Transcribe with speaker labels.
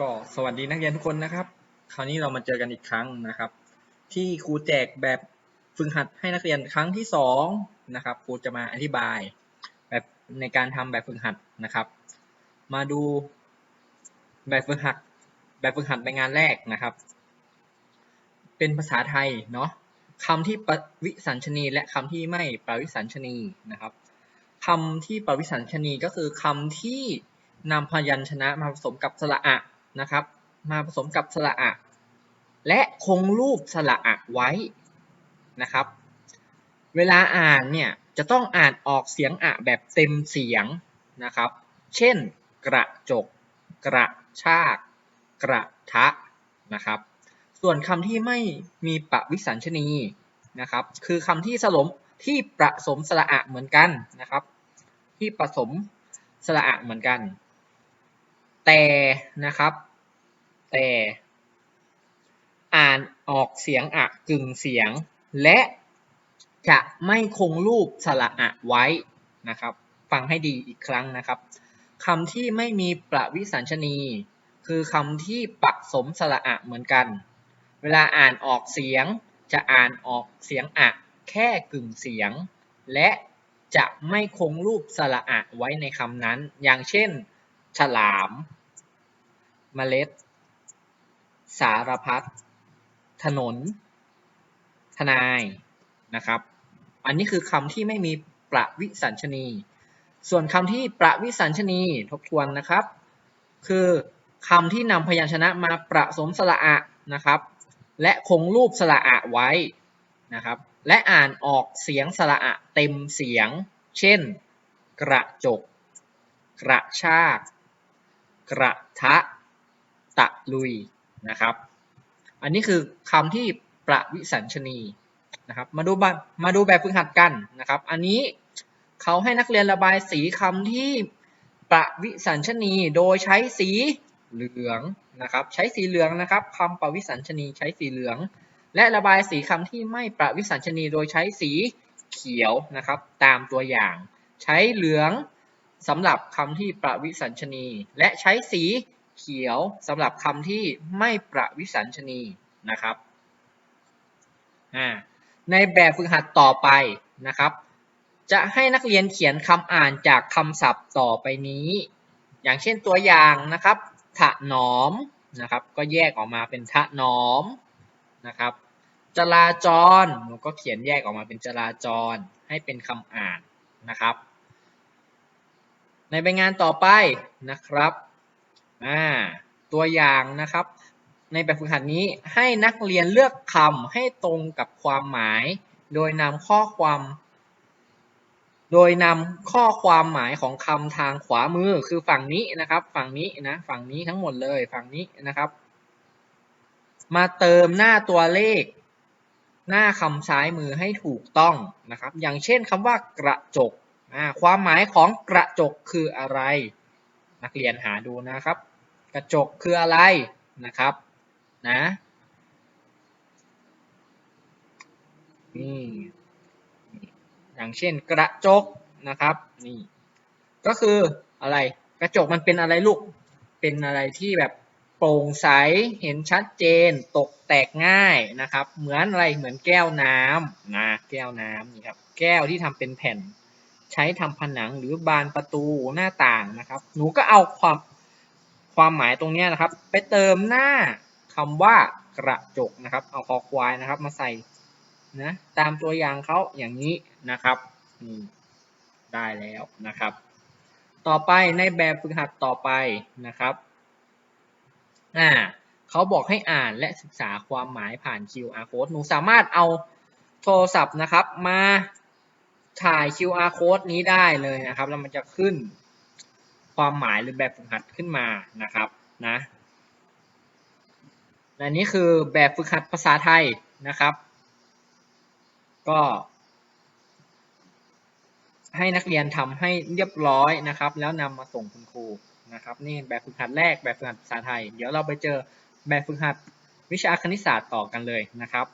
Speaker 1: ก็สวัสดีนักเรียนทุกคนนะครับ คราวนี้เรามาเจอกันอีกครั้งนะครับ ที่ครูแจกแบบฝึกหัดให้นักเรียนครั้งที่สองนะครับครูจะมาอธิบายแบบในการทำแบบฝึกหัดนะครับ มาดูแบบฝึกหัด แบบฝึกหัดในงานแรกนะครับ เป็นภาษาไทยเนาะคำที่ประวิสัญชนีและคำที่ไม่ประวิสัญชนีนะครับคำที่ประวิสัญชนีก็คือคำที่นำพยัญชนะมาผสมกับสระอะ นะครับ มาผสมกับสระอะ และคงรูปสระอะไว้นะครับ เวลาอ่านเนี่ยจะต้องอ่านออกเสียงอะแบบเต็มเสียงนะครับ เช่น กระจก กระชาก กระทะนะครับ ส่วนคำที่ไม่มีปะวิสัญชนีนะครับ คือคำที่สลมที่ประสมสระอะเหมือนกันนะครับ ที่ผสมสระอะเหมือนกัน แต่นะครับ แต่ อ่านออกเสียงอะกึ่งเสียง และจะไม่คงรูปสระอะไว้นะครับ ฟังให้ดีอีกครั้งนะครับคำที่ไม่มีประวิสัญชนี คือคำที่ผสมสระอะเหมือนกัน เวลาอ่านออกเสียงจะอ่านออกเสียงอะแค่กึ่งเสียง และจะไม่คงรูปสระอะไว้ในคำนั้น อย่างเช่น ฉลาม เมล็ด สารพัด ถนน ทนายนะครับ อันนี้คือคำที่ไม่มีประวิสัญชนี ส่วนคำที่ประวิสัญชนีทบทวนนะครับ คือคำที่นำพยัญชนะมาประสมสระอะนะครับ และคงรูปสระอะไว้นะครับ และอ่านออกเสียงสระอะเต็มเสียง เช่น กระจก กระชาก กระทะ ตะลุย นะครับ อันนี้คือคำที่ประวิสัญชนีนะครับ มาดูมาดูแบบฝึกหัดกันนะครับ อันนี้เขาให้นักเรียนระบายสีคำที่ประวิสัญชนีโดยใช้สีเหลืองนะครับ ใช้สีเหลืองนะครับคำประวิสัญชนีใช้สีเหลือง และระบายสีคำที่ไม่ประวิสัญชนีโดยใช้สีเขียวนะครับ ตามตัวอย่าง ใช้เหลืองสำหรับคำที่ประวิสัญชนี และใช้สี เขียวสำหรับคำที่ไม่ประวิสัญชนีนะครับในแบบฝึกหัดต่อไปนะครับ จะให้นักเรียนเขียนคำอ่านจากคำศัพท์ต่อไปนี้ อย่างเช่นตัวอย่างนะครับถะนอมนะครับ ก็แยกออกมาเป็นทะนอมนะครับ จราจรก็เขียนแยกออกมาเป็นจราจรให้เป็นคำอ่านนะครับ ในใบงานต่อไปนะครับ ตัวอย่างนะครับ ในแบบฝึกหัดนี้ให้นักเรียนเลือกคำให้ตรงกับความหมาย โดยนำข้อความ โดยนำข้อความหมายของคำทางขวามือคือฝั่งนี้นะครับ ฝั่งนี้นะฝั่งนี้ทั้งหมดเลยฝั่งนี้นะครับ มาเติมหน้าตัวเลข หน้าคำซ้ายมือให้ถูกต้องนะครับ อย่างเช่นคำว่ากระจกความหมายของกระจกคืออะไร นักเรียนหาดูนะครับ กระจกคืออะไรนะครับนะนี่อย่างเช่นกระจกนะครับนี่ก็คืออะไรกระจกมันเป็นอะไรลูกเป็นอะไรที่แบบโปร่งใสเห็นชัดเจน ตกแตกง่ายนะครับ เหมือนอะไรเหมือนแก้วน้ำนะแก้วน้ำนี่ครับแก้วที่ทำเป็นแผ่น ใช้ทำผนังหรือบานประตูหน้าต่างนะครับ หนูก็เอาความความหมายตรงนี้นะครับ ไปเติมหน้าคำว่ากระจกนะครับ เอาคอควายนะครับ มาใส่นะตามตัวอย่างเขาอย่างนี้นะครับนี่ได้แล้วนะครับ ต่อไปในแบบฝึกหัดต่อไปนะครับอ่าเขาบอกให้อ่านและศึกษาความหมายผ่าน QR code หนูสามารถเอาโทรศัพท์นะครับ มา ถ่าย QR code นี้ได้เลยนะครับแล้วมันจะขึ้นความหมายหรือแบบฝึกหัดขึ้นมานะครับนะและนี้คือแบบฝึกหัดภาษาไทยนะครับ ก็ ให้นักเรียนทำให้เรียบร้อยนะครับ แล้วนำมาส่งคุณครูนะครับ นี่แบบฝึกหัดแรกแบบฝึกหัดภาษาไทย เดี๋ยวเราไปเจอแบบฝึกหัดวิชาคณิตศาสตร์ต่อกันเลยนะครับ